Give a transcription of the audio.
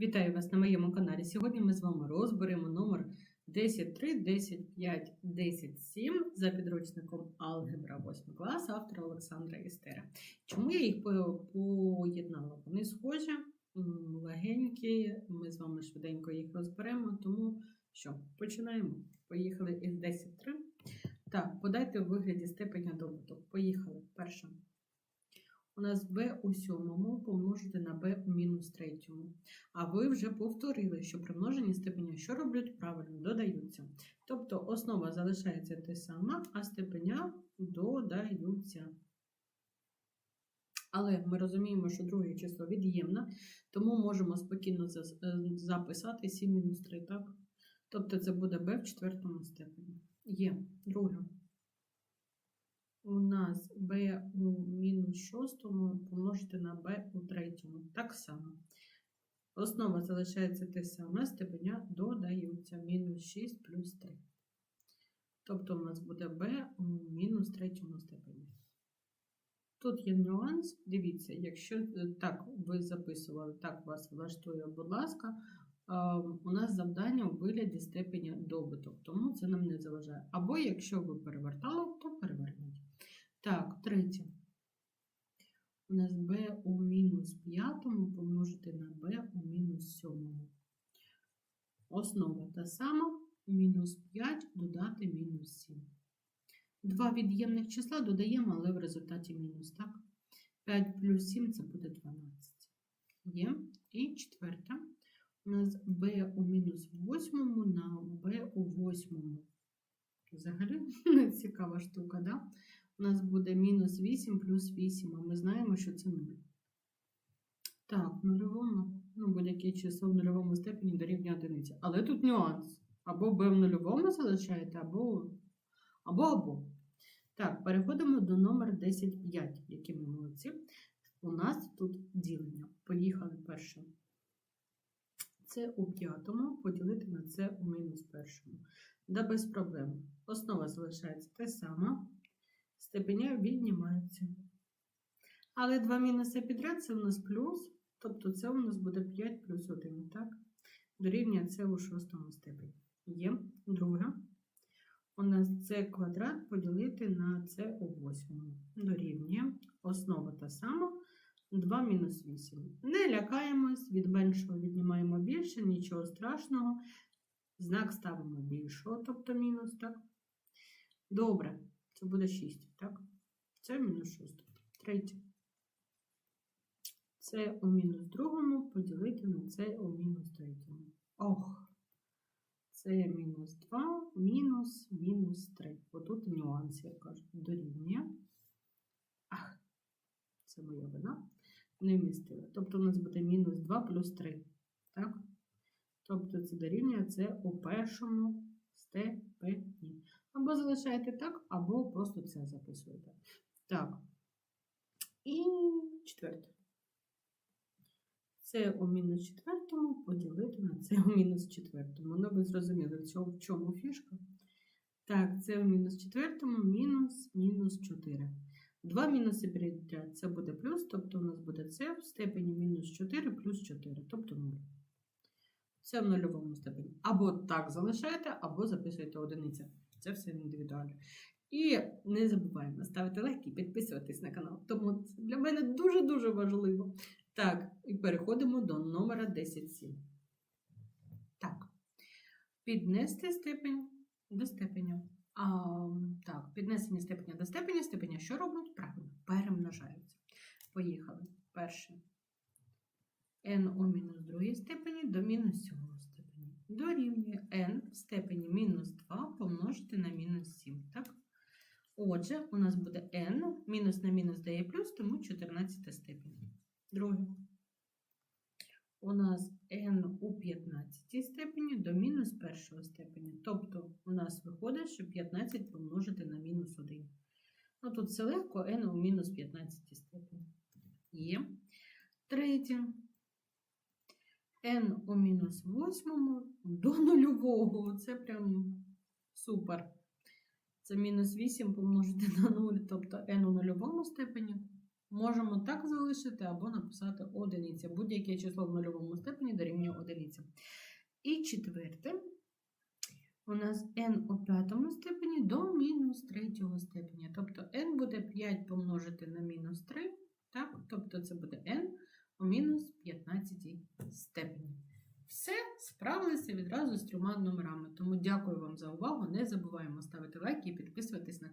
Вітаю вас на моєму каналі. Сьогодні ми з вами розберемо номер 10.3, 10.5, 10.7 за підручником Алгебра 8 клас автора Олександра Істера. Чому я їх поєднала? Вони схожі, легенькі. Ми з вами швиденько їх розберемо. Тому що починаємо. Поїхали із 10.3. Так, подайте в вигляді степеня добуток. Поїхали. Перше. У нас b у сьомому помножити на b у мінус третьому. А ви вже повторили, що примножені степеня що роблять правильно, додаються. Тобто основа залишається те сама, а степеня додаються. Але ми розуміємо, що друге число від'ємне, тому можемо спокійно е, записати 7 мінус 3, так? Тобто це буде b в четвертому степені. Є. Друге. У нас b у мінус шостому помножити на b у третьому. Так само. Основа залишається те саме, степеня додаються. Мінус 6 плюс 3. Тобто у нас буде b у мінус третьому степені. Тут є нюанс. Дивіться, якщо е, так ви записували, так вас влаштує, будь ласка, у нас завдання у вигляді степеня добуток, тому це нам не заважає. Або якщо ви перевертали, то переверніть. Так, третє. У нас b у мінус п'ятому помножити на b у мінус сьомому. Основа та сама, мінус 5 додати мінус 7. Два від'ємних числа додаємо, але в результаті мінус, так? 5 плюс 7 це буде 12. Є. І четверте. У нас b у мінус восьмому на b у восьмому. Взагалі цікава штука, да? У нас буде мінус 8 плюс 8, а ми знаємо, що це 0. Так, в нульовому, ну, будь-яке число в нульовому степені дорівнює одиниці. Але тут нюанс. Або b в нульовому залишаєте, або або або. Так, переходимо до номер 10.5, які ми молодці. У нас тут ділення. Поїхали перше. Це у п'ятому поділити на це у мінус першому. Да без проблем. Основа залишається те саме. Степеня віднімається. Але два мінуси підряд це у нас плюс, тобто це у нас буде 5 плюс 1, так? Дорівнює це у шостому степені. Є. Друге. У нас це квадрат поділити на це у восьмому. Дорівнює. Основа та сама. 2 мінус 8. Не лякаємось, від меншого віднімаємо більше, нічого страшного. Знак ставимо більшого, тобто мінус, так? Добре, це буде 6, так? Це мінус 6. Третє. Це у мінус другому поділити на це у мінус третьому. Ох. Це мінус 2, мінус, мінус 3. Отут нюанс, як кажуть, дорівнює. Ах, це моя вина. Не вмістила. Тобто у нас буде мінус 2 плюс 3. Так? Тобто це дорівнює це у першому степені. Або залишаєте так, або просто це записуєте. Так. І четверте. Це у мінус четвертому поділити на це у мінус четвертому. Ну, ви зрозуміли, в чому фішка? Так, це у мінус четвертому мінус мінус 4. Два мінуси підряд це буде плюс, тобто у нас буде це в степені мінус 4 плюс 4, тобто 0. Це в нульовому степені. Або так залишаєте, або записуєте одиниця. Це все індивідуально. І не забуваємо ставити лайки і підписуватись на канал. Тому це для мене дуже-дуже важливо. Так, і переходимо до номера 10.7. Так. Піднести степень до степеня. Так, піднесення степеня до степеня. Степеня що роблять? Правильно, перемножаються. Поїхали. Перше. n у мінус другій степені до мінус сьомого степені. Дорівнює n в степені мінус 2 помножити на мінус 7. Так? Отже, у нас буде n, мінус на мінус дає плюс, тому 14 степені. Друге. У нас n у 15 степені до мінус першого степені. Тобто у нас виходить, що 15 помножити на мінус 1. Ну тут все легко, n у мінус 15 степені. Є. Третє. n у мінус 8 до нульового. Це прям супер. Це мінус 8 помножити на 0, тобто n у нульовому степені. Можемо так залишити або написати одиниця. Будь-яке число в нульовому степені дорівнює одиниці. І четверте. У нас n у п'ятому степені до мінус третього степеня. Тобто n буде 5 помножити на мінус 3, так? тобто це буде n у мінус 15 степені. Все, справилися відразу з трьома номерами. Тому дякую вам за увагу. Не забуваємо ставити лайки і підписуватись на